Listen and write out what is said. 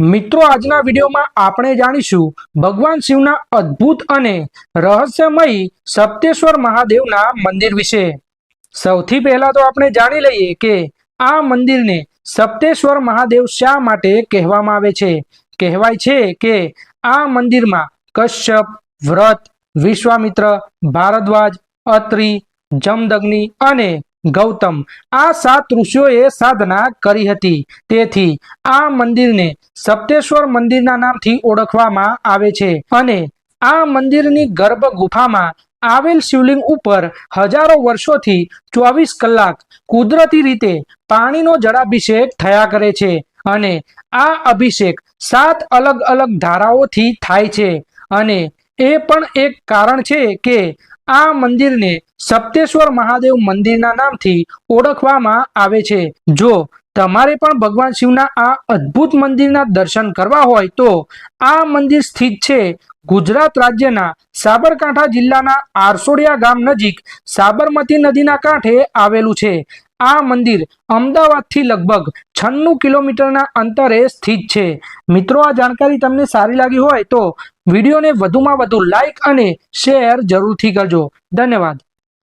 મિત્રો, આજના વિડીયોમાં આપણે જાણીશું ભગવાન શિવના અદ્ભુત અને રહસ્યમય સપ્તેશ્વર મહાદેવના મંદિર વિશે. સૌથી પહેલા તો આપણે જાણી લઈએ કે આ મંદિરને સપ્તેશ્વર મહાદેવ શા માટે કહેવામાં આવે છે? કહેવાય છે કે આ મંદિરમાં કશ્યપ, વ્રત, વિશ્વામિત્ર, ભારદ્વાજ, અત્રિ, જમદગ્નિ અને ગૌતમ, આ સાત ઋષિઓએ સાધના કરી હતી. તેથી આ મંદિરને સપ્તેશ્વર મંદિરના નામથી ઓળખવામાં આવે છે અને આ મંદિરની ગર્ભ ગુફામાં આવેલ શિવલિંગ ઉપર હજારો વર્ષોથી ચોવીસ કલાક કુદરતી રીતે પાણીનો જળાભિષેક થયા કરે છે અને આ અભિષેક સાત અલગ અલગ ધારાઓથી થાય છે. અને એ પણ એક કારણ છે કે આ મંદિરને સપ્તેશ્વર મહાદેવ મંદિરના નામથી ઓળખવામાં આવે છે. જો તમારે પણ ભગવાન શિવના આ અદ્ભુત મંદિરના દર્શન કરવા હોય તો આ મંદિર સ્થિત છે ગુજરાત રાજ્યના સાબરકાંઠા જિલ્લાના આરસોડિયા ગામ નજીક સાબરમતી નદીના કાંઠે આવેલું છે. આ મંદિર અમદાવાદથી લગભગ છન્નું કિલોમીટરના અંતરે સ્થિત છે. મિત્રો, આ જાણકારી તમને સારી લાગી હોય તો વિડીયોને વધુમાં વધુ લાઇક અને શેર જરૂરથી કરજો. ધન્યવાદ.